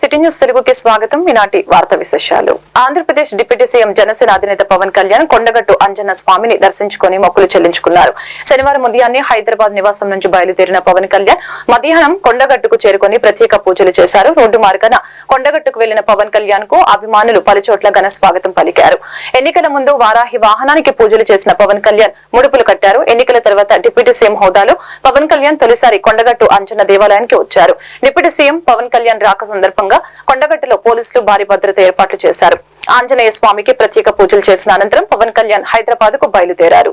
City news తెలుగుకి స్వాగతం. ఈనాటి వార్త విశేషాలు. ఆంధ్రప్రదేశ్ డిప్యూటీ సీఎం జనసేన అధినేత పవన్ కళ్యాణ్ కొండగట్టు అంజన్న స్వామిని దర్శించుకుని మొక్కులు చెల్లించుకున్నారు. శనివారం ఉదయాన్నే హైదరాబాద్ నివాసం నుంచి బయలుదేరిన పవన్ కళ్యాణ్ మధ్యాహ్నం కొండగట్టుకు చేరుకుని ప్రత్యేక పూజలు చేశారు. రోడ్డు మార్గాన కొండగట్టుకు వెళ్ళిన పవన్ కళ్యాణ్కు అభిమానులు పలుచోట్ల ఘన స్వాగతం పలికారు. ఎన్నికల ముందు వారాహి వాహనానికి పూజలు చేసిన పవన్ కళ్యాణ్ ముడుపులు కట్టారు. ఎన్నికల తర్వాత డిప్యూటీ సీఎం హోదాలో పవన్ కళ్యాణ్ తొలిసారి కొండగట్టు అంజన్న దేవాలయానికి వచ్చారు. డిప్యూటీ సీఎం పవన్ కళ్యాణ్ రాక సందర్భంగా కొండగట్టులో పోలీసులు భారీ భద్రత ఏర్పాట్లు చేశారు. ఆంజనేయ స్వామికి ప్రత్యేక పూజలు చేసిన అనంతరం పవన్ కళ్యాణ్ హైదరాబాద్కు బయలుదేరారు.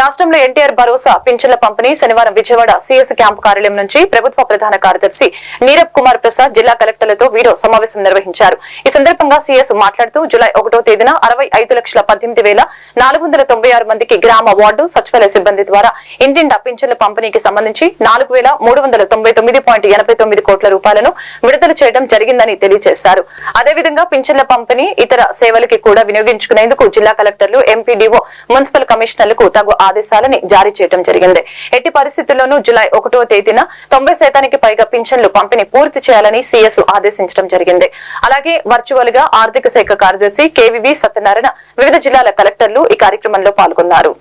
రాష్ట్రంలో ఎన్టీఆర్ భరోసా పింఛన్ల పంపిణీ శనివారం విజయవాడ సీఎస్ క్యాంపు కార్యాలయం నుంచి ప్రభుత్వ ప్రధాన కార్యదర్శి నీరబ్ కుమార్ ప్రసాద్ జిల్లా కలెక్టర్లతో వీడియో సమావేశం నిర్వహించారు. ఈ సందర్భంగా సీఎస్ మాట్లాడుతూ జులై ఒకటో తేదీన అరవై ఐదు లక్షల పద్దెనిమిది వేల నాలుగు వందల తొంభై ఆరు మందికి గ్రామ వార్డు సచివాలయ సిబ్బంది ద్వారా ఇంటింటా పింఛన్ల పంపిణీకి సంబంధించి నాలుగు వేల మూడు వందల తొంభై తొమ్మిది పాయింట్ ఎనభై తొమ్మిది కోట్ల రూపాయలను విడుదల చేయడం జరిగిందని తెలియజేశారు. అదేవిధంగా పింఛన్ల పంపిణీ ఇతర సేవలకి కూడా వినియోగించుకునేందుకు జిల్లా కలెక్టర్లు ఎంపీడీఓ మున్సిపల్ కమిషనర్లకు తగు ఆదేశాలని జారీ చేయడం జరిగింది. ఎట్టి పరిస్థితుల్లోనూ జులై ఒకటో తేదీన తొంభై శాతానికి పైగా పింఛన్లు పంపిణీ పూర్తి చేయాలని సీఎస్ ఆదేశించడం జరిగింది. అలాగే వర్చువల్గా ఆర్థిక శాఖ కార్యదర్శి కేవీవి సత్యనారాయణ వివిధ జిల్లాల కలెక్టర్లు ఈ కార్యక్రమంలో పాల్గొన్నారు.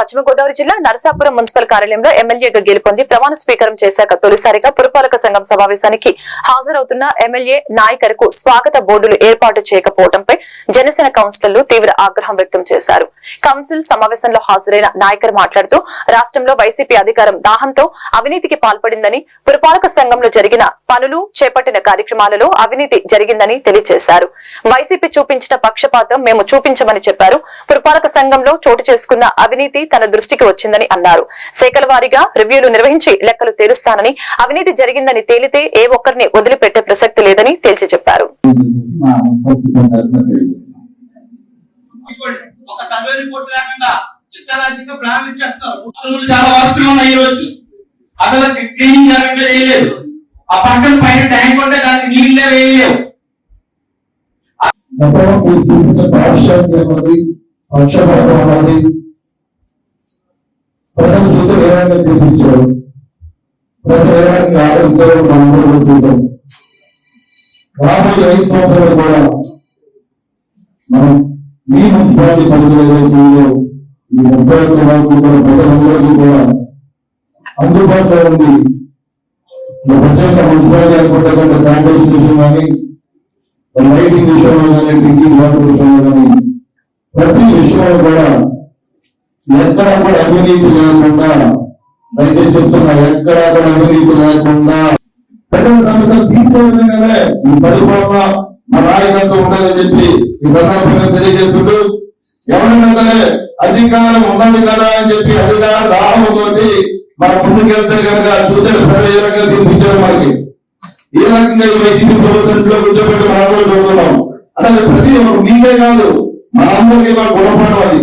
పశ్చిమ గోదావరి జిల్లా నరసాపురం మున్సిపల్ కార్యాలయంలో ఎమ్మెల్యేగా గెలుపొంది ప్రమాణ స్వీకారం చేశాక తొలిసారిగా పురపాలక సంఘం సమావేశానికి హాజరవుతున్న ఎమ్మెల్యే నాయకర్కు స్వాగత బోర్డులు ఏర్పాటు చేయకపోవడంపై జనసేన కౌన్సిలర్లు తీవ్ర ఆగ్రహం వ్యక్తం చేశారు. కౌన్సిల్ సమావేశంలో హాజరైన నాయకర్ మాట్లాడుతూ రాష్ట్రంలో వైసీపీ అధికారం దాహంతో అవినీతికి పాల్పడిందని పురపాలక సంఘంలో జరిగిన పనులు చేపట్టిన కార్యక్రమాలలో అవినీతి జరిగిందని తెలియజేశారు వైసీపీ చూపించిన పక్షపాతం మేము చూపించమని చెప్పారు. పురపాలక సంఘంలో చోటు చేసుకున్న అవినీతి తన దృష్టికి వచ్చిందని అన్నారు. శాఖల వారీగా రివ్యూలు నిర్వహించి లెక్కలు తేలుస్తానని అవినీతి జరిగిందని తేలితే ఏ ఒక్కరిని వదిలిపెట్టే ప్రసక్తి లేదని తేల్చి చెప్పారు. అసలు క్లీనింగ్ జరగట్లేదు ఆ పక్కన పైన ట్యాంక్ ఉంటే దానికి నీళ్ళే వేయలేవు. చూపించిన ఉన్నది పక్షపాతం ఉన్నది ప్రజలు చూసి ఏ రకంగా తీర్పించారు ప్రజలు ఏ రకంగా ఆదరించారు మనందరూ చూసాం. రాబోయే ఐదు సంవత్సరాలు కూడా మనం మీ మున్సిపాలిటీ పరిధిలో ఏదైతే ఈ ముప్పై ఒక్క వరకు కూడా ప్రజలందరికీ కూడా అందుబాటులో ఉంది ప్రత్యేక మున్సిపాలిటీ అనుకుంటే శానిటేషన్ విషయం కానీ లైటింగ్ విషయంలో కానీ డ్రింకింగ్ వాటర్ విషయంలో కానీ ప్రతి విషయంలో కూడా ఎక్కడ కూడా అవినీతి లేకుండా దయచేసి చెప్తున్నా ఎక్కడ కూడా అవినీతి లేకుండా. ప్రజల సమస్యలు తీర్చే విధంగానే ఈ పరిపాలన మా నాయకత్వం ఉండదని చెప్పి ఈ సందర్భంగా తెలియజేస్తుంటూ ఎవరైనా సరే అధికారం ఉన్నది కదా అని చెప్పి అధికారం రావడంతో మన ముందుకెళ్తే కనుక చూసే ప్రజలు ఏ రకంగా తీర్పించారు మనకి? ఏ రకంగా ఈ వైసీపీ ప్రభుత్వంలో కూర్చోబెట్టి మనందరూ చూస్తున్నాం. అలాగే ప్రతి ఒక్క మీకే కాదు మనందరికీ కూడా గుణపాఠం అది.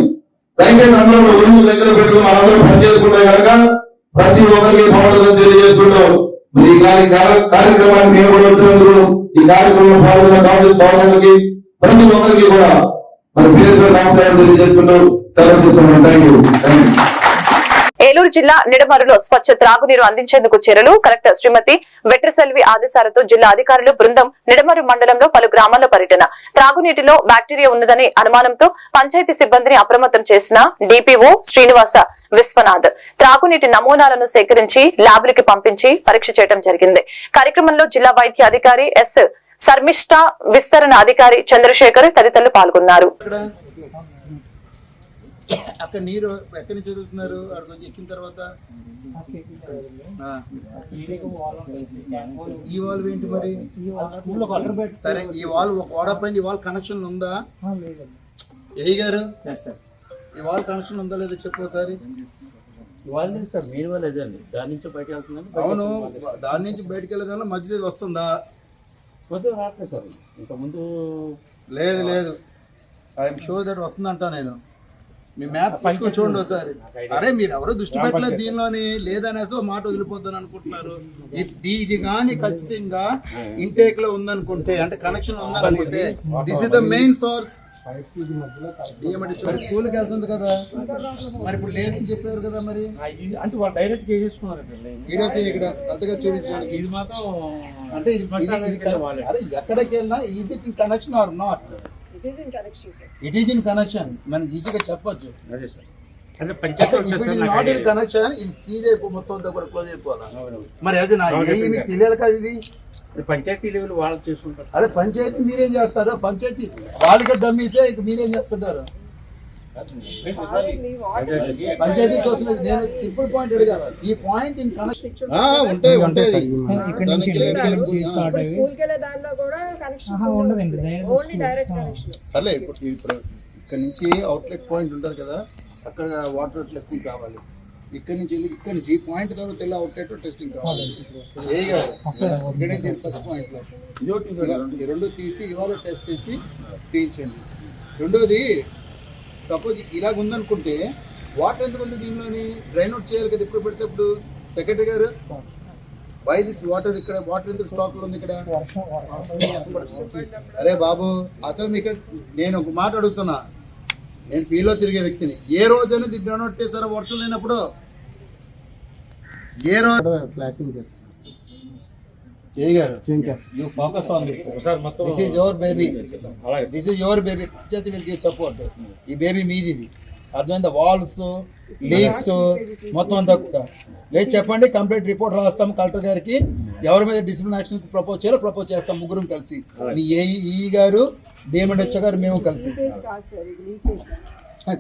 దయచేసి అందరూ ఒరుగు దగ్గర పెట్టుకుని మనందరూ పనిచేసుకుంటే కనుక ప్రతి ఒక్కరికి బాగుంటుందని తెలియజేసుకుంటూ మరి ఈ కార్యక్రమానికి మేము కూడా వచ్చినందుకు ఈ కార్యక్రమంలో పాల్గొన్న కాంగ్రెస్ సోదరులకి ప్రతి ఒక్కరికి కూడా మరి పేరు పేరు నమస్కారం తెలియజేసుకుంటూ సెలవు తీసుకున్నాను థ్యాంక్ యూ చిత్తూరు జిల్లా నిడమరులో స్వచ్ఛ త్రాగునీరు అందించేందుకు చర్యలు కలెక్టర్ శ్రీమతి వెట్రసెల్వి ఆదేశాలతో జిల్లా అధికారులు బృందం నిడమరు మండలంలో పలు గ్రామాల్లో పర్యటన. త్రాగునీటిలో బ్యాక్టీరియా ఉన్నదని అనుమానంతో పంచాయతీ సిబ్బందిని అప్రమత్తం చేసిన డిపిఓ శ్రీనివాస విశ్వనాథ్. త్రాగునీటి నమూనాలను సేకరించి ల్యాబ్లకి పంపించి పరీక్ష చేయడం జరిగింది. కార్యక్రమంలో జిల్లా వైద్య అధికారి ఎస్. శర్మిష్ట విస్తరణ అధికారి చంద్రశేఖర్ తదితరులు పాల్గొన్నారు. అక్కడ నీరు ఎక్కడి నుంచి వదులుతున్నారు? అక్కడ కొంచెం ఎక్కిన తర్వాత? ఈ వాల్ ఏంటి మరి? సరే ఈ వాల్ ఒక గోడ పైన ఈ వాల్ కనెక్షన్ ఉందా? ఏ గారు ఈ వాల్ కనెక్షన్ ఉందా లేదా చెప్పు ఒకసారి. వాళ్ళు అండి దాని నుంచి బయట అవును దాని నుంచి బయటికి వెళ్ళేదానిలో మధ్యలో వస్తుందా? మొత్తం రావట్లేదు సార్ ముందు లేదు. లేదు ఐఎమ్ షూర్ దట్ వస్తుందంట నేను. మీ మ్యాప్ తీసుకొని చూడండి ఒకసారి. అరే మీరు ఎవరో దృష్టి పెట్టలేదు దీనిలోని లేదనేసి మాట వదిలిపోద్దని అనుకుంటున్నారు. ఇది ఇది కానీ ఖచ్చితంగా ఇంటేక్లో ఉందనుకుంటే అంటే connection ఉందనుకుంటే this is the main source స్కూల్కి వెళ్తుంది కదా. మరి ఇప్పుడు లేదని చెప్పారు కదా మరి. అంటే వాళ్ళు డైరెక్ట్ చేసేసుకున్నారండి వీడియోకి ఇక్కడ కరెక్ట్గా చూపించడానికి. ఇది మాత్రం అంటే ఇది ఎక్కడికి వెళ్ళినా is it in connection or not it is in connection మనం ఈజీగా చెప్పొచ్చు. అదే సార్. అంటే పంచాయతీ. కనెక్షన్ ఇది సీజ్ అయిపో మొత్తం అంతా కూడా క్లోజ్ అవునవును. మరి అది నా. తెలియాలి కదా ఇది? ఇది పంచాయతీ లెవెల్ వాళ్ళు చేసుకుంటారు. అదే పంచాయతీ మీరేం చేస్తారు? పంచాయతీ వాళ్ళకి డమ్మీసే ఇక మీరేం చేస్తుంటారు? పంచాయతీ చూసిన నేను సింపుల్ పాయింట్ అడిగాను. ఈ పాయింట్ ఇన్ కనెక్షన్ ఉంటాయి వెళ్ళే దానిలో కూడా కనెక్షన్ ఓన్లీ డైరెక్ట్ కనెక్షన్ ఇప్పుడు ఇక్కడ నుంచి అవుట్లెట్ పాయింట్ ఉంటుంది కదా అక్కడ వాటర్ టెస్టింగ్ కావాలి. ఇక్కడ నుంచి వెళ్ళి ఇక్కడ నుంచి ఈ పాయింట్ తర్వాత వెళ్ళి అవుట్లెట్ టెస్టింగ్ కావాలి? ఏ కాదు. ఇక్కడ నుంచి ఫస్ట్ పాయింట్లో. ఇదొకటి ఇవ- ఈ రెండు తీసి ఇవాళ టెస్ట్ చేసి తీయించండి. రెండోది సపోజ్ ఇలాగ ఉందనుకుంటే వాటర్ ఎందుకు ఉంది దీనిలోని డ్రైన్ అవుట్ చేయాలి కదా ఎప్పుడు పెడితే ఇప్పుడు సెక్రటరీ గారు వై దిస్ వాటర్ ఇక్కడ? వాటర్ ఎందుకు స్టాక్లో ఉంది ఇక్కడ? అరే బాబు అసలు మీకు నేను ఒక మాట అడుగుతున్నా. నేను ఫీల్డ్లో తిరిగే వ్యక్తిని. ఏ రోజైనా దీన్ని డ్రైన్ అవుట్ వర్షం లేనప్పుడు? ఏ రోజు ఏ గారు you focus on this this is your baby this is your baby panchayat will give support ఈ బేబీ మీది ఇది అర్థమైందా వాల్స్ లీక్స్ మొత్తం అంతా లేదు చెప్పండి కంప్లీట్ రిపోర్ట్ రాస్తాం కలెక్టర్ గారికి ఎవరి మీద డిసిప్లిన్ యాక్షన్ ప్రపోజ్ చేయాలో ప్రపోజ్ చేస్తాం ముగ్గురం కలిసి మీ ఏఈ గారు డిఎంఎండ్ హెచ్ గారు మేము కలిసి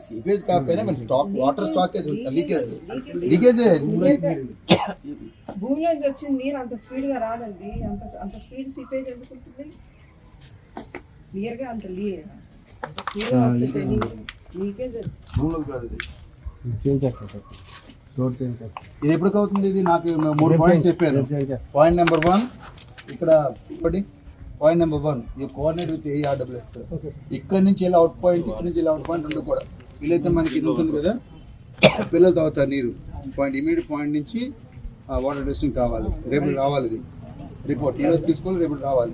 సిపిఎస్ కాకపోయినా మరి stock water stockage leakage leakage భూమిలోంచి వచ్చిన నీరు అంత స్పీడ్గా రాదండి. అంత అంత స్పీడ్ సీపేజ్ ఎందుకు ఉంటుంది? క్లియర్గా అంత లీ అంత స్పీడ్గా వస్తుంది లీకేజ్ కాదు ఇది. ఇది ఎప్పుడు అవుతుంది ఇది? నాకు మూడు పాయింట్స్ చెప్పారు. పాయింట్ నెంబర్ వన్ ఇక్కడ ఒకటి. Point number one you coordinate with ARWS ఇక్కడ నుంచి ఇలా అవుట్ పాయింట్ ఇక్కడ నుంచి ఇలా అవుట్ పాయింట్ రెండు కూడా. వీలైతే మనకి ఇది ఉంటుంది కదా? పిల్లలు తాగుతారు నీరు. పాయింట్ ఇమీడియట్ పాయింట్ నుంచి వాటర్ టెస్టింగ్ కావాలి. రేపు రావాలి ఇది. రిపోర్ట్ ఈరోజు తీసుకోవాలి రేపు రావాలి.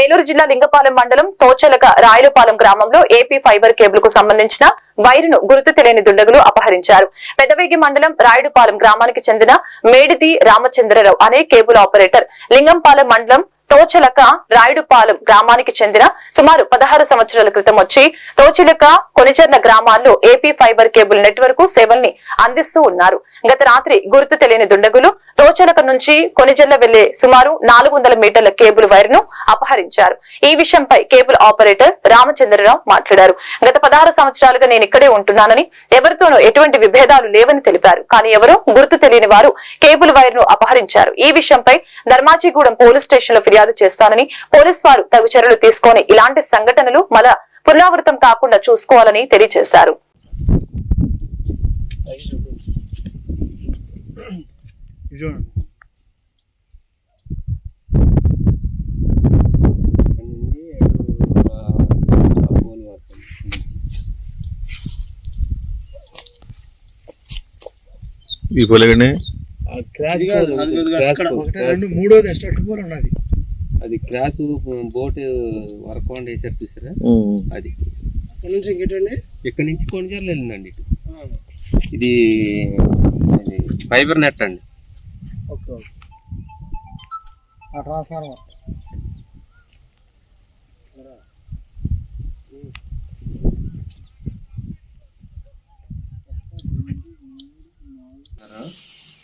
ఏలూరు జిల్లా లింగపాలెం మండలం తోచలక రాయలపాలెం గ్రామంలో ఏపీ ఫైబర్ కేబుల్కు సంబంధించిన వైరును గుర్తు తెలియని దుండగులు అపహరించారు. పెదవేగి మండలం రాయుడుపాలెం గ్రామానికి చెందిన మేడిది రామచంద్రరావు అనే కేబుల్ ఆపరేటర్. లింగంపాలెం మండలం తోచలక రాయుడుపాలెం గ్రామానికి చెందిన సుమారు పదహారు సంవత్సరాల క్రితం వచ్చి తోచిలక కొనిచెర్ల గ్రామాల్లో ఏపీ ఫైబర్ కేబుల్ నెట్వర్క్ సేవల్ని అందిస్తూ ఉన్నారు. గత రాత్రి గుర్తు తెలియని దుండగులు తోచలక నుంచి కొనిజెర్ల వెళ్ళే సుమారు నాలుగు వందల మీటర్ల కేబుల్ వైర్ను అపహరించారు. ఈ విషయంపై కేబుల్ ఆపరేటర్ రామచంద్రరావు మాట్లాడారు. గత పదహారు సంవత్సరాలుగా నేను ఇక్కడే ఉంటున్నానని ఎవరితోనూ ఎటువంటి విభేదాలు లేవని తెలిపారు. కానీ ఎవరో గుర్తు తెలియని వారు కేబుల్ వైర్ను అపహరించారు. ఈ విషయంపై ధర్మాజిగూడెం పోలీస్ స్టేషన్లో ఫిర్యాదు చేస్తానని పోలీస్ వారు తగు చర్యలు తీసుకొని ఇలాంటి సంఘటనలు మళ్ళా పునరావృతం కాకుండా చూసుకోవాలని తెలియజేశారు. ఈ పొలగనే క్రాష్ కాదు రెండు మూడోది పోల్ ఉన్నది. అది క్రాస్ బోట్ వర్క్ ఆన్ వేసారు చూసారా? అది. అక్కడ నుంచి ఇంకేటండి ఇక్కడ నుంచి కొనిజర్లు వెళ్ళిందండి ఇటు. ఇది ఇది ఫైబర్ నెట్ అండి. Okay okay. ఆ ట్రాన్స్ఫార్మర్.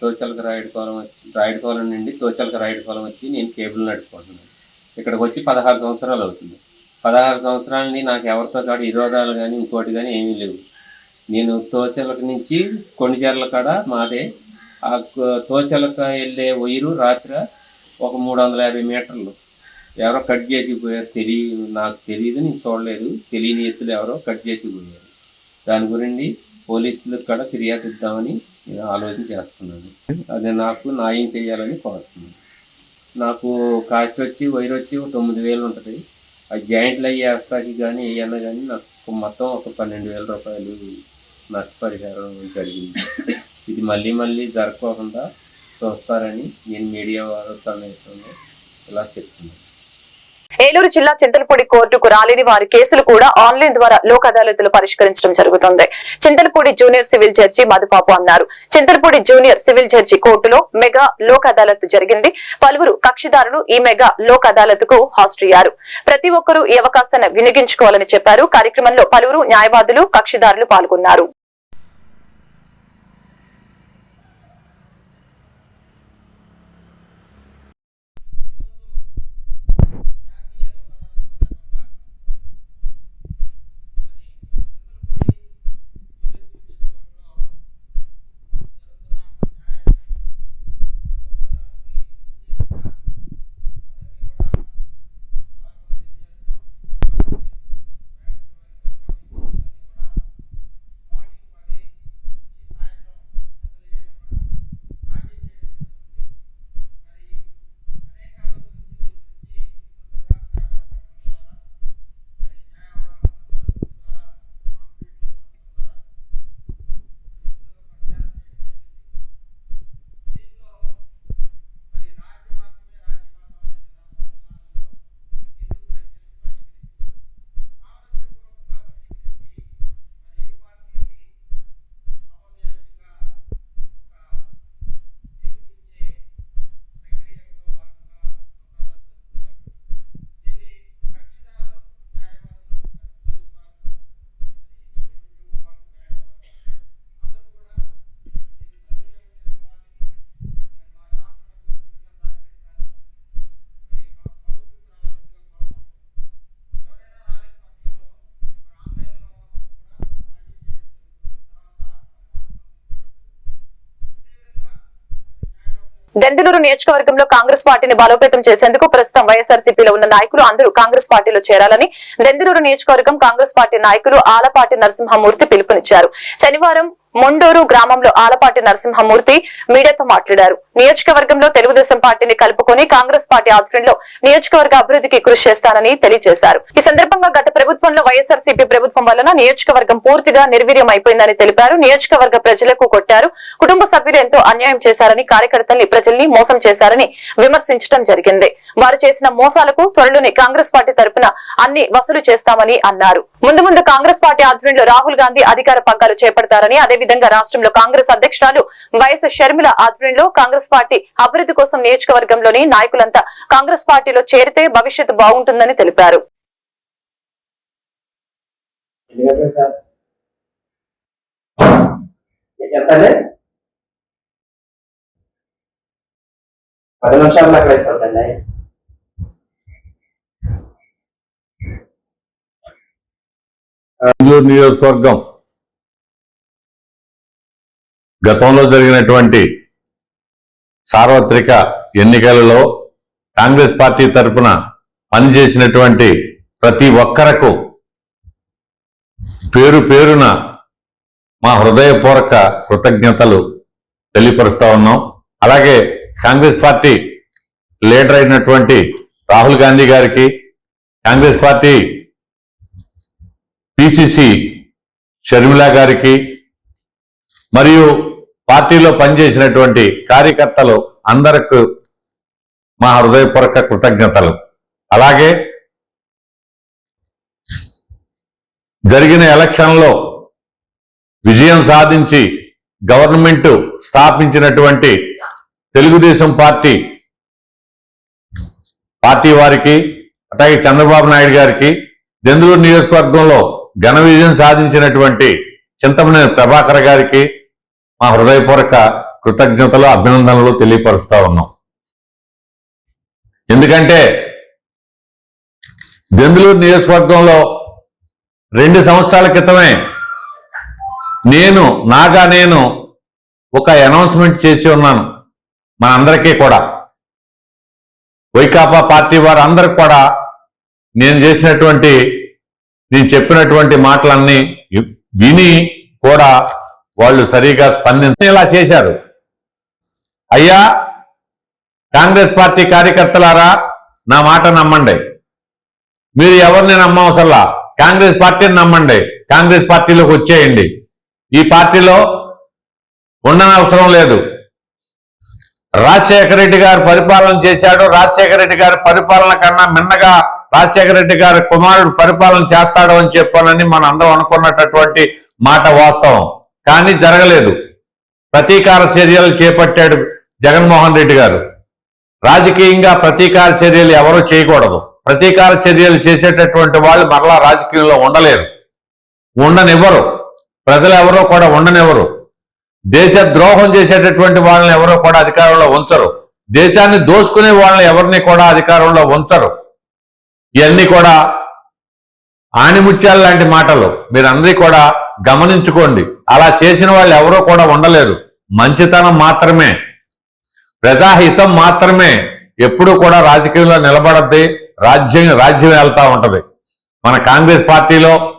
తోసలక రాయుడుపాలెం వచ్చి రాయుడుపాలెం నుండి తోసలక రాయుడుపాలెం వచ్చి నేను కేబుల్ నడుపుకుంటున్నాను. ఇక్కడికి వచ్చి పదహారు సంవత్సరాలు అవుతుంది. పదహారు సంవత్సరాలని నాకు ఎవరితో కాడ విరోధాలు కానీ ఇంకోటి కానీ ఏమీ లేవు. నేను తోసెలక నుంచి కొండిచెర్ల కాడ మాదే ఆ కొ- వెళ్ళే వైరు రాత్రి ఒక మూడు వందల యాభై మీటర్లు. ఎవరో కట్ చేసి పోయారు తెలియ నాకు తెలియదు నేను చూడలేదు. తెలియని ఎత్తులు ఎవరో కట్ చేసి పోయారు. దాని గురించి పోలీసులకు కూడా ఫిర్యాదు ఇద్దామని నేను ఆలోచన చేస్తున్నాను. అది నాకు న్యాయం చేయాలని కోరుతున్నాను. నాకు కాస్ట్ వచ్చి వైర్ వచ్చి తొమ్మిది వేలు ఉంటుంది. ఆ జాయింట్లు అయ్యి వేస్తాకి కానీ ఏమన్నా కానీ నాకు మొత్తం ఒక పన్నెండు వేల రూపాయలు నష్టపరిహారం జరిగింది. ఇది మళ్ళీ మళ్ళీ జరగకుండా చూస్తారని నేను మీడియా వారు సమావేశంలో ఇలా చెప్తున్నాను. ఏలూరు జిల్లా చింతలపూడి కోర్టుకు రాలేని వారి కేసులు కూడా ఆన్లైన్ ద్వారా లోక్ అదాలతులు పరిష్కరించడం జరుగుతుంది. Chintalapudi junior civil judge Madhupapu అన్నారు. చింతలపూడి జూనియర్ సివిల్ జడ్జి కోర్టులో మెగా లోక్ అదాలత్ జరిగింది. పలువురు కక్షిదారులు ఈ మెగా లోక్ అదాలత్కు హాజరయ్యారు. ప్రతి ఒక్కరూ ఈ అవకాశాన్ని వినియోగించుకోవాలని చెప్పారు. కార్యక్రమంలో పలువురు న్యాయవాదులు కక్షిదారులు పాల్గొన్నారు. దెందులూరు నియోజకవర్గంలో కాంగ్రెస్ పార్టీని బలోపేతం చేసేందుకు ప్రస్తుతం వైఎస్ఆర్సీపీలో ఉన్న నాయకులు అందరూ కాంగ్రెస్ పార్టీలో చేరాలని దెందులూరు నియోజకవర్గం కాంగ్రెస్ పార్టీ నాయకులు ఆలపాటి నరసింహమూర్తి పిలుపునిచ్చారు. శనివారం మొండూరు గ్రామంలో ఆలపాటి నరసింహమూర్తి మీడియాతో మాట్లాడారు. నియోజకవర్గంలో తెలుగుదేశం పార్టీని కలుపుకొని కాంగ్రెస్ పార్టీ ఆధ్వర్యంలో నియోజకవర్గ అభివృద్ధికి కృషి చేస్తానని తెలియజేశారు. ఈ సందర్భంగా గత ప్రభుత్వంలో వైఎస్ఆర్సీపీ ప్రభుత్వం వలన నియోజకవర్గం పూర్తిగా నిర్వీర్యం అయిపోయిందని తెలిపారు. నియోజకవర్గ ప్రజలకు కొట్టారు. కుటుంబ సభ్యులు ఎంతో అన్యాయం చేశారని కార్యకర్తల్ని ప్రజల్ని మోసం చేశారని విమర్శించడం జరిగింది. వారు చేసిన మోసాలకు త్వరలోనే కాంగ్రెస్ పార్టీ తరఫున అన్ని వసూలు చేస్తామని అన్నారు. ముందు ముందు కాంగ్రెస్ పార్టీ ఆధ్వర్యంలో రాహుల్ గాంధీ అధికార పగ్గాలు చేపడతారని అదేవిధంగా రాష్ట్రంలో కాంగ్రెస్ అధ్యక్షురాలు వైఎస్ షర్మిల ఆధ్వర్యంలో కాంగ్రెస్ పార్టీ అభివృద్ధి కోసం నియోజకవర్గంలోని నాయకులంతా కాంగ్రెస్ పార్టీలో చేరితే భవిష్యత్తు బాగుంటుందని తెలిపారు. పది నిమిషాలు నియోజకవర్గం గతంలో జరిగినటువంటి సార్వత్రిక ఎన్నికలలో కాంగ్రెస్ పార్టీ తరఫున పనిచేసినటువంటి ప్రతి ఒక్కరకు పేరు పేరున మా హృదయపూర్వక కృతజ్ఞతలు తెలియపరుస్తూ ఉన్నాం. అలాగే కాంగ్రెస్ పార్టీ లీడర్ అయినటువంటి రాహుల్ గాంధీ గారికి కాంగ్రెస్ పార్టీ పిసిసి షర్మిలా గారికి మరియు పార్టీలో పనిచేసినటువంటి కార్యకర్తలు అందరికి మా హృదయపూర్వక కృతజ్ఞతలు. అలాగే జరిగిన ఎలక్షన్లో విజయం సాధించి గవర్నమెంట్ స్థాపించినటువంటి తెలుగుదేశం పార్టీ పార్టీ వారికి అట్లాగే చంద్రబాబు నాయుడు గారికి దెందులూరు నియోజకవర్గంలో ఘన విజయం సాధించినటువంటి చింతమనేని ప్రభాకర్ గారికి మా హృదయపూర్వక కృతజ్ఞతలు అభినందనలు తెలియపరుస్తూ ఉన్నాం. ఎందుకంటే జందులూరు నియోజకవర్గంలో రెండు సంవత్సరాల క్రితమే నేను నాగా నేను ఒక అనౌన్స్మెంట్ చేసి ఉన్నాను. మనందరికీ కూడా. వైకాపా పార్టీ వారందరికి కూడా నేను చేసినటువంటి నేను చెప్పినటువంటి మాటలన్నీ విని కూడా వాళ్ళు సరిగా స్పందించేలా చేశారు. అయ్యా కాంగ్రెస్ పార్టీ కార్యకర్తలారా నా మాట నమ్మండి. మీరు ఎవరిని నమ్మవసల్లా కాంగ్రెస్ పార్టీని నమ్మండి. కాంగ్రెస్ పార్టీలోకి వచ్చేయండి. ఈ పార్టీలో ఉండనవసరం లేదు. రాజశేఖర రెడ్డి గారు పరిపాలన చేశాడు. రాజశేఖర రెడ్డి గారి పరిపాలన కన్నా మిన్నగా రాజశేఖర రెడ్డి గారి కుమారుడు పరిపాలన చేస్తాడు అని చెప్పానని మన అందరం అనుకున్నటువంటి మాట వాస్తవం. కానీ జరగలేదు. ప్రతీకార చర్యలు చేపట్టాడు జగన్మోహన్ రెడ్డి గారు. రాజకీయంగా ప్రతీకార చర్యలు ఎవరూ చేయకూడదు. ప్రతీకార చర్యలు చేసేటటువంటి వాళ్ళు మరలా రాజకీయంలో ఉండలేరు. ఉండనివ్వరు. ప్రజలు ఎవరో కూడా ఉండనివ్వరు. దేశ ద్రోహం చేసేటటువంటి వాళ్ళని ఎవరో కూడా అధికారంలో ఉంచరు. దేశాన్ని దోసుకునే వాళ్ళని ఎవరిని కూడా అధికారంలో ఉంచరు. ఇవన్నీ కూడా ఆణిముత్యాలు లాంటి మాటలు. మీరందరి కూడా గమనించుకోండి. అలా చేసిన వాళ్ళు ఎవరో కూడా ఉండలేరు. మంచితనం మాత్రమే. ప్రజాహితం మాత్రమే. ఎప్పుడూ కూడా రాజకీయంలో నిలబడద్ది. రాజ్యం రాజ్యం వెళ్తా ఉంటది. మన కాంగ్రెస్ పార్టీలో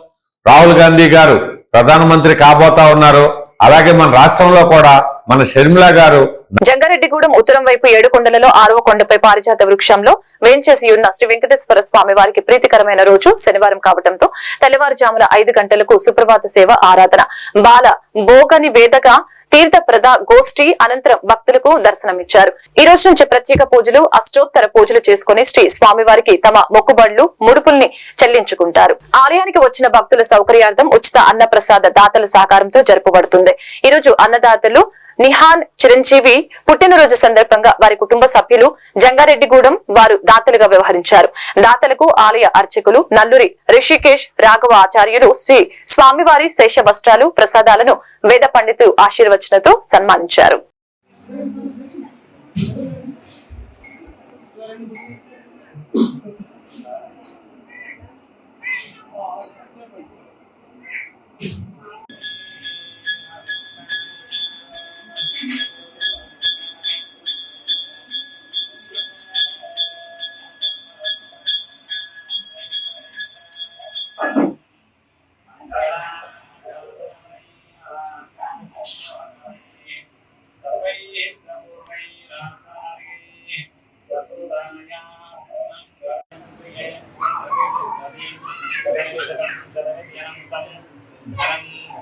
రాహుల్ గాంధీ గారు ప్రధానమంత్రి కాబోతా ఉన్నారు. అలాగే మన రాష్ట్రంలో కూడా మన షర్మిల గారు జంగారెడ్డిగూడెం ఉత్తరం వైపు ఏడుకొండలలో ఆరవ కొండపై పారిజాత వృక్షంలో వేంచేసి ఉన్న శ్రీ వెంకటేశ్వర స్వామి వారికి ప్రీతికరమైన రోజు శనివారం కావడంతో తెల్లవారుజామున ఐదు గంటలకు సుప్రభాత సేవ ఆరాధన. బాల భోగని వేదగా తీర్థ ప్రద గోష్ఠి అనంతరం భక్తులకు దర్శనమిచ్చారు. ఈ రోజు నుంచి ప్రత్యేక పూజలు అష్టోత్తర పూజలు చేసుకుని శ్రీ స్వామివారికి తమ మొక్కుబడులు ముడుపుల్ని చెల్లించుకుంటారు. ఆలయానికి వచ్చిన భక్తుల సౌకర్యార్థం ఉచిత అన్నప్రసాద దాతల సహకారంతో జరుపబడుతుంది. ఈ రోజు అన్నదాతలు నిహాన్ చిరంజీవి పుట్టినరోజు సందర్భంగా వారి కుటుంబ సభ్యులు జంగారెడ్డిగూడెం వారు దాతలుగా వ్యవహరించారు. దాతలకు ఆలయ అర్చకులు నల్లూరి రిషికేష్ రాఘవ ఆచార్యులు శ్రీ స్వామివారి శేష వస్త్రాలు ప్రసాదాలను వేద పండితులు ఆశీర్వచనతో సన్మానించారు.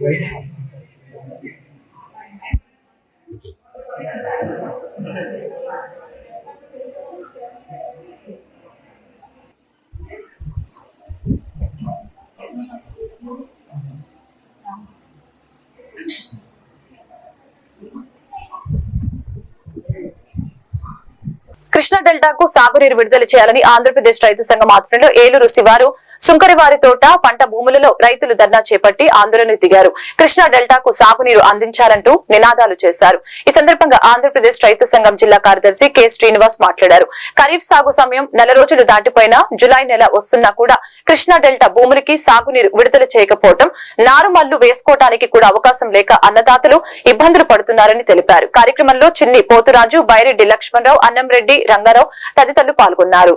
Right? డెల్టాకు సాగునీరు విడుదల చేయాలని ఆంధ్రప్రదేశ్ రైతు సంఘం ఆధ్వర్యంలో ఏలూరు శివారు సుంకరివారి తోట పంట భూములలో రైతులు ధర్నా చేపట్టి ఆందోళన దిగారు. కృష్ణా డెల్టాకు సాగునీరు అందించాలంటూ నినాదాలు చేశారు. ఈ సందర్భంగా ఆంధ్రప్రదేశ్ రైతు సంఘం జిల్లా కార్యదర్శి కె. శ్రీనివాస్ మాట్లాడారు. ఖరీఫ్ సాగు సమయం నెల రోజులు దాటిపోయినా జులై నెల వస్తున్నా కూడా కృష్ణా డెల్టా భూములకి సాగునీరు విడుదల చేయకపోవడం నారుమల్లు వేసుకోవడానికి కూడా అవకాశం లేక అన్నదాతలు ఇబ్బందులు పడుతున్నారని తెలిపారు. కార్యక్రమంలో చిన్ని పోతురాజు బైరెడ్డి లక్ష్మణరావు అన్నంరెడ్డి రంగారావు తదితరులు పాల్గొన్నారు.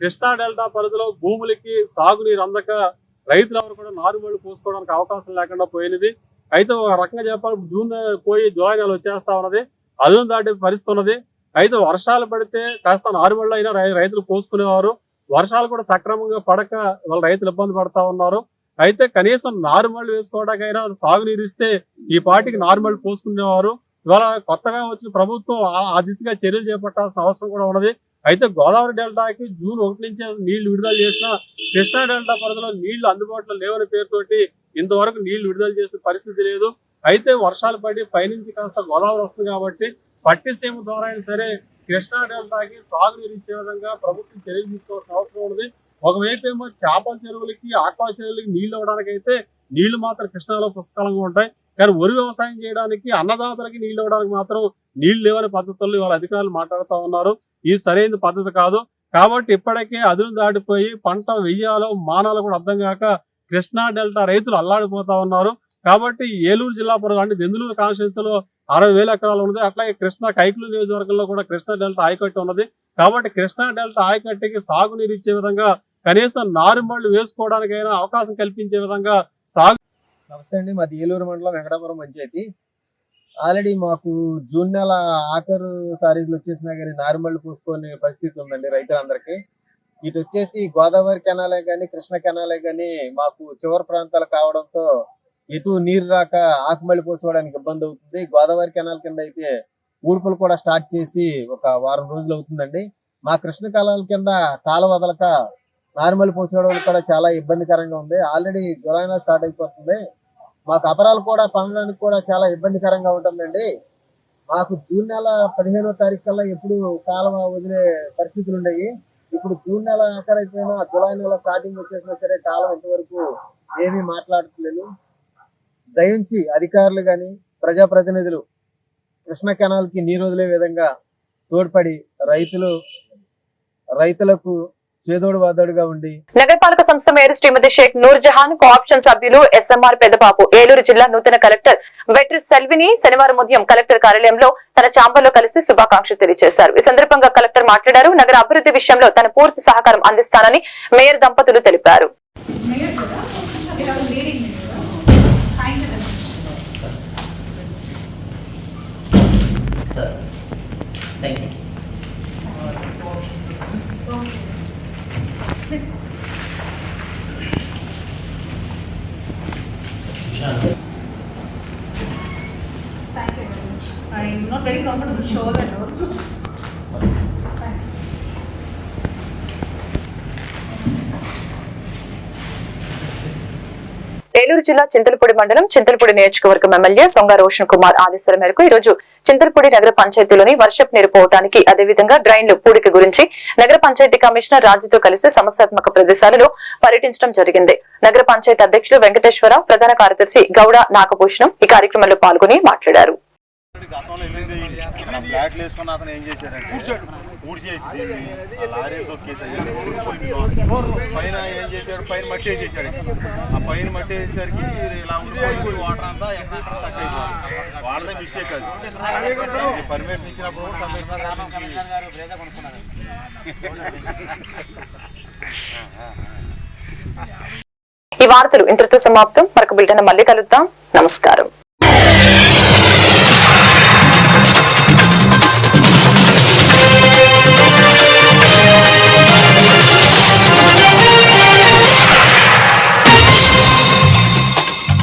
కృష్ణా డెల్టా పరిధిలో భూములకి సాగునీరు అందక రైతులు ఎవరు కూడా నారుమళ్ళు పోసుకోవడానికి అవకాశం లేకుండా పోయినది. అయితే ఒక రకంగా చెప్పాలి జూన్ పోయి జూలై నెల వచ్చేస్తా ఉన్నది. అదును దాటి పరిస్థితి ఉన్నది. అయితే వర్షాలు పడితే కాస్త నారుమళ్ళు అయినా రైతులు పోసుకునేవారు. వర్షాలు కూడా సక్రమంగా పడక వాళ్ళ రైతులు ఇబ్బంది పడతా ఉన్నారు. అయితే కనీసం నారుమళ్ళు వేసుకోవడానికైనా సాగునీరు ఇస్తే ఈ పాటికి నారుమళ్ళు పోసుకునేవారు. ఇవాళ కొత్తగా వచ్చిన ప్రభుత్వం ఆ- దిశగా చర్యలు చేపట్టాల్సిన అవసరం కూడా ఉన్నది. అయితే గోదావరి డెల్టాకి జూన్ ఒకటి నుంచి నీళ్ళు విడుదల చేసిన కృష్ణా డెల్టా పరిధిలో నీళ్ళు అందుబాటులో లేవని పేరుతోటి ఇంతవరకు నీళ్ళు విడుదల చేసిన పరిస్థితి లేదు. అయితే వర్షాలు పడి పైనుంచి కాస్త గోదావరి వస్తుంది కాబట్టి పట్టిసీమ ద్వారా అయినా సరే కృష్ణా డెల్టాకి సాగునీరు ఇచ్చే విధంగా ప్రభుత్వం చర్యలు తీసుకోవాల్సిన అవసరం ఉన్నది. ఒకవైపు ఏమో చేపల చెరువులకి ఆక్వా చెరువులకి నీళ్ళు ఇవ్వడానికి అయితే నీళ్ళు మాత్రం కృష్ణాలో పుష్కలంగా ఉంటాయి. కానీ వరి వ్యవసాయం చేయడానికి అన్నదాతలకి నీళ్ళు ఇవ్వడానికి మాత్రం నీళ్ళు లేవని పద్ధతుల్లో వాళ్ళ అధికారులు మాట్లాడుతూ ఉన్నారు. ఇది సరైన పద్ధతి కాదు. కాబట్టి ఇప్పటికే అదును దాటిపోయి పంట వెయ్యాలో మానాలు కూడా అర్థం కాక కృష్ణా డెల్టా రైతులు అల్లాడిపోతా ఉన్నారు. కాబట్టి ఏలూరు జిల్లా పరిధి అంటే దెందులూరు కాన్స్టిట్యూన్సీ లో అరవై వేల ఎకరాలు ఉన్నది. అట్లాగే కృష్ణా కైకులు నియోజకవర్గంలో కూడా కృష్ణా డెల్టా ఆయకట్టు ఉన్నది. కాబట్టి కృష్ణా డెల్టా ఆయకట్టుకి సాగునీరు ఇచ్చే విధంగా కనీసం నారుమళ్ళు వేసుకోవడానికైనా అవకాశం కల్పించే విధంగా సాగు నమస్తే అండి. మాది ఏలూరు మండలం వెంకటాపురం పంచాయతీ. ఆల్రెడీ మాకు జూన్ నెల ఆఖరు తారీఖులు వచ్చేసినా కానీ నారుమళ్ళు పూసుకునే పరిస్థితి ఉందండి రైతులందరికీ. ఇటు వచ్చేసి గోదావరి కెనాలే కానీ కృష్ణ కెనాలే కానీ మాకు చివరి ప్రాంతాలు కావడంతో ఎటు నీరు రాక ఆకుమళ్ళి పోసుకోవడానికి ఇబ్బంది అవుతుంది. గోదావరి కెనాల్ కింద అయితే ఊర్పులు కూడా స్టార్ట్ చేసి ఒక వారం రోజులు అవుతుందండి. మా కృష్ణ కాలాల కింద కాల వదలక నార్మల్ పోసుకోవడం కూడా చాలా ఇబ్బందికరంగా ఉంది. ఆల్రెడీ జులైలో స్టార్ట్ అయిపోతుంది. మాకు అపరాలు కూడా పనడానికి కూడా చాలా ఇబ్బందికరంగా ఉంటుందండి. మాకు జూన్ నెల పదిహేనో తారీఖు కల్లా ఎప్పుడు కాలం వదిలే పరిస్థితులు ఉన్నాయి ఇప్పుడు జూన్ నెల ఆఖరైపోయినా జూలై నెల స్టార్టింగ్ వచ్చేసినా సరే కాలం ఇంతవరకు ఏమీ మాట్లాడట్లేదు. దయించి అధికారులు కానీ ప్రజాప్రతినిధులు కృష్ణ కెనాల్కి నీరు వదిలే విధంగా తోడ్పడి రైతులు రైతులకు చేదోడు వాదోడుగా ఉండి నగరపాలక సంస్థ మేయర్ శ్రీమతి షేక్ నూర్ జహాన్ కోఆప్షన్ సభ్యులు ఎస్ఎంఆర్ పెద్దబాబు ఏలూరు జిల్లా నూతన కలెక్టర్ వెట్రి సెల్విని శనివారం ఉదయం కలెక్టర్ కార్యాలయంలో తన చాంబర్లో కలిసి శుభాకాంక్షలు తెలియజేశారు. ఈ సందర్భంగా కలెక్టర్ మాట్లాడారు. నగర అభివృద్ధి విషయంలో తన పూర్తి సహకారం అందిస్తానని మేయర్ దంపతులు తెలిపారు. Thank you very much. I'm not very comfortable with shawl at all. Eluru జిల్లా చింతలపూడి మండలం చింతలపూడి నియోజకవర్గం ఎమ్మెల్యే సొంగ రోషన్ కుమార్ ఆదేశాల మేరకు ఈ రోజు చింతలపూడి నగర పంచాయతీలోని వర్షపు నీరు పోవటానికి అదేవిధంగా డ్రైన్లు పూడిక గురించి నగర పంచాయతీ కమిషనర్ రాజుతో కలిసి సమస్యాత్మక ప్రదేశాలలో పర్యటించడం జరిగింది. నగర పంచాయతీ అధ్యక్షులు వెంకటేశ్వరరావు ప్రధాన కార్యదర్శి గౌడ నాగభూషణం ఈ కార్యక్రమంలో పాల్గొని మాట్లాడారు. ఫ్లాట్లు వేసుకున్న లారీ తొక్కేసాయి పైన ఏం చేశాడు? పైన మట్టి వేసేసాడు ఆ పైన మట్టి వేసేసరికి ఇలా ఉండిపోయి వాటర్ అంతా ఎక్కడ వాళ్ళదే మిస్టేక్ అది పర్మిషన్ ఇచ్చినప్పుడు ఈ వార్తలు ఇంతటితో సమాప్తం. మరొక బిల్టన్ మళ్ళీ కలుద్దాం. నమస్కారం.